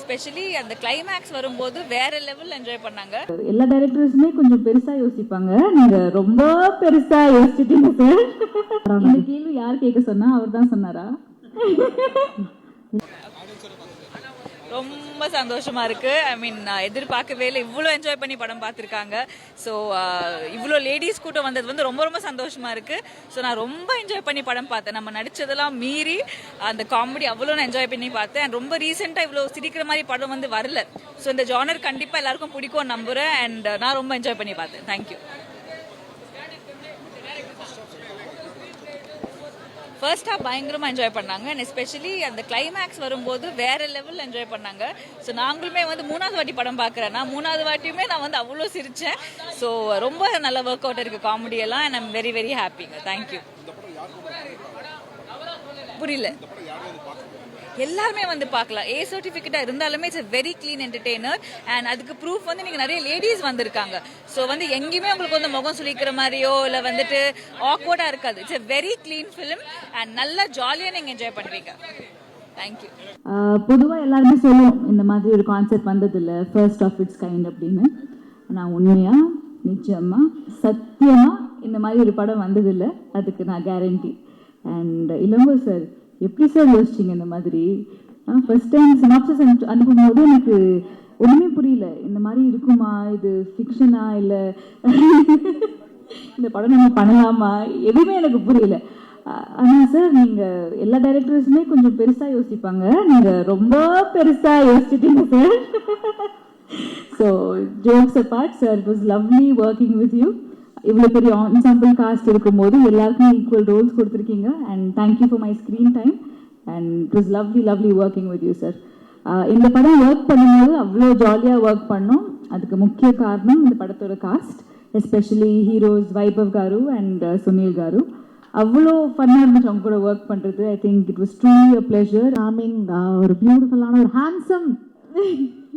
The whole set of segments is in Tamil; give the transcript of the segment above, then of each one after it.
எஸ்பெஷலி அந்த கிளைமேக்ஸ் வரும்போது வேற லெவல் என்ஜாய் பண்ணாங்க. எல்லா டைரக்டர்ஸுமே கொஞ்சம் பெருசா யோசிப்பாங்க. நீங்க ரொம்ப பெருசா யோசிச்சிட்டீங்க சார் இந்த கேள்வி யார் கேட்க சொன்னா அவர் தான் சொன்னாரா? சந்தோஷமா இருக்கு. ஐ மீன் நான் எதிர்பார்க்கவே இல்லை. இவ்வளோ என்ஜாய் பண்ணி படம் பார்த்துருக்காங்க. ஸோ uh, இவ்வளோ லேடிஸ் கூட்டம் வந்தது வந்து ரொம்ப ரொம்ப சந்தோஷமா இருக்கு. ஸோ நான் ரொம்ப என்ஜாய் பண்ணி படம் பார்த்தேன். நம்ம நடிச்சதெல்லாம் மீறி அந்த காமெடி அவ்வளோ நான் என்ஜாய் பண்ணி பார்த்தேன். ரொம்ப ரீசெண்டாக இவ்வளோ சிரிக்கிற மாதிரி படம் வந்து வரல. ஸோ இந்த ஜானர் கண்டிப்பாக எல்லாருக்கும் பிடிக்கும் நம்புறேன். அண்ட் uh, நான் ரொம்ப என்ஜாய் பண்ணி பார்த்தேன். தேங்க்யூ ஃபர்ஸ்ட் ஹாஃப் பயங்கரமாக என்ஜாய் பண்ணாங்க. அண்ட் எஸ்பெஷலி அந்த கிளைமேக்ஸ் வரும்போது வேற லெவலில் என்ஜாய் பண்ணாங்க. ஸோ நாங்களுமே வந்து மூணாவது வாட்டி படம் பார்க்குறேன் நான் மூணாவது வாட்டியுமே நான் வந்து அவ்வளோ சிரித்தேன் ஸோ ரொம்ப நல்ல ஒர்க் அவுட் இருக்குது காமெடியெல்லாம் அண்ட் ஐம் வெரி வெரி ஹாப்பிங்க தேங்க்யூ புரியல. எல்லாருமே வந்து பார்க்கலாம். ஏ சர்டிஃபிகேட்டா இருந்தாலுமே it's very clean entertainer and அதுக்கு ப்ரூஃப் வந்து நீங்க நிறைய லேடிஸ் வந்திருக்காங்க. ஸோ வந்து எங்கேயுமே உங்களுக்கு வந்து முகம் சுழிக்கிற மாதிரியோ இல்லை வந்துட்டு ஆக்வர்டாக இருக்காது. It's a very clean film and நல்லா ஜாலியாக நீங்க என்ஜாய் பண்ணுவீங்க தேங்க்யூ பொதுவாக எல்லாருமே சொல்லுவோம் இந்த மாதிரி ஒரு கான்செப்ட் வந்ததில்ல ஃபர்ஸ்ட் ஆஃப் இட்ஸ் கைண்ட் அப்படின்னு. நான் உண்மையா நிச்சயமா சத்தியமாக இந்த மாதிரி ஒரு படம் வந்ததில்லை அதுக்கு நான் கேரண்டி அண்ட் இளங்கோ சார் எப்படி சார் யோசிச்சிங்க இந்த மாதிரி? ஃபர்ஸ்ட் டைம் சினாப்சஸ் அனுப்பும்போது எனக்கு ஒன்றுமே புரியல. இந்த மாதிரி இருக்குமா? இது ஃபிக்ஷனா இல்லை? இந்த படம் நம்ம பண்ணலாமா? எதுவுமே எனக்கு புரியல. ஆனால் சார் நீங்கள் எல்லா டைரக்டர்ஸுமே கொஞ்சம் பெருசாக யோசிப்பாங்க. நீங்கள் ரொம்ப பெருசாக யோசிச்சிட்டீங்க sir so jokes apart sir it was lovely working with you இவ்வளோ பெரிய ensemble காஸ்ட் இருக்கும்போது எல்லாருக்கும் ஈக்குவல் ரோல்ஸ் கொடுத்துருக்கீங்க. And thank you for my screen time and it is lovely lovely working with you sir இந்த படம் ஒர்க் பண்ணும்போது அவ்வளோ ஜாலியாக ஒர்க் பண்ணோம். அதுக்கு முக்கிய காரணம் இந்த படத்தோட cast especially heroes Vaibhav garu and Sunil garu அவ்வளோ ஃபன்னாக இருந்துச்சு அவங்க கூட ஒர்க் பண்ணுறது I think it was truly a I mean ஒரு பியூட்டிஃபுல்லான ஒரு ஹேண்ட்ஸம்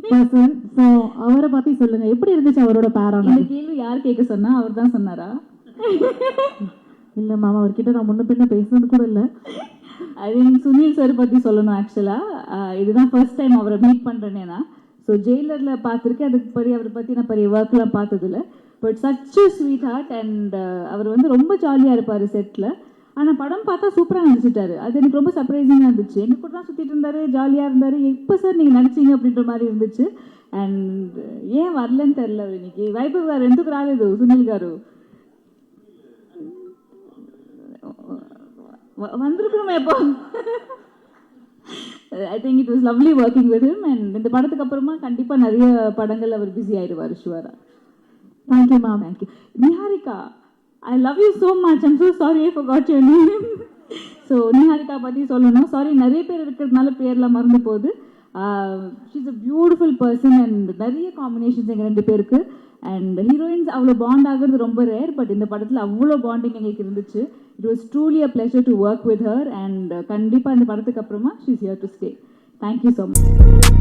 பர்சன் ஸோ அவரை பத்தி சொல்லுங்க. எப்படி இருந்துச்சு அவரோட பேரா? இந்த கேள்வி யார் கேட்க சொன்னா அவர் தான் சொன்னாரா? இல்ல மேம் அவர்கிட்ட நான் முன்ன பின்ன பேசுனது கூட இல்ல. ஐ திங்க் சுனில் சார் பற்றி சொல்லணும் ஆக்சுவலாக இதுதான் ஃபர்ஸ்ட் டைம் அவரை மீட் பண்ணுறேனே நான். ஸோ ஜெயிலரில் பார்த்துருக்கேன். அதுக்கு பெரிய அவரை பற்றி நான் பெரிய ஒர்க்லாம் பார்த்ததில்ல. But such sweet heart and அவர் வந்து ரொம்ப ஜாலியாக இருப்பார் செட்டில் ஆனால் படம் பார்த்தா சூப்பராக நடிச்சிட்டாரு அது எனக்கு ரொம்ப சர்ப்ரைசிங்காக இருந்துச்சு எங்க கூட தான் சுற்றிட்டு இருந்தாரு ஜாலியாக இருந்தார் எப்போ சார் நீங்கள் நடிச்சீங்க அப்படின்ற மாதிரி இருந்துச்சு అండ్ ఏం వర్లేని తెల్ల వీనికి వైభవ్ గారు ఎందుకు రాలేదు సునీల్ గారు வ- வந்திருக்கணுமே எப்போ I think it was lovely working with him and இந்த படத்துக்கு அப்புறமா கண்டிப்பாக நிறைய படங்கள் அவர் பிஸி ஆயிடுவார் ஷுவரா thank you ma'am thank you Niharika I love you so much I'm so sorry I forgot your name. So Niharika பற்றி சொல்லணும். சாரி நிறைய பேர் இருக்கிறதுனால பேர்லாம் மறந்து போகுது. She's a beautiful person and நிறைய காம்பினேஷன்ஸ் எங்கள் ரெண்டு பேருக்கு. அண்ட் ஹீரோயின்ஸ் அவ்வளோ பாண்ட் ஆகிறது ரொம்ப ரேர் பட் இந்த படத்தில் அவ்வளோ பாண்டிங் எங்களுக்கு இருந்துச்சு. It was truly a pleasure to work with her and கண்டிப்பாக இந்த படத்துக்கு அப்புறமா she's here to stay thank you so much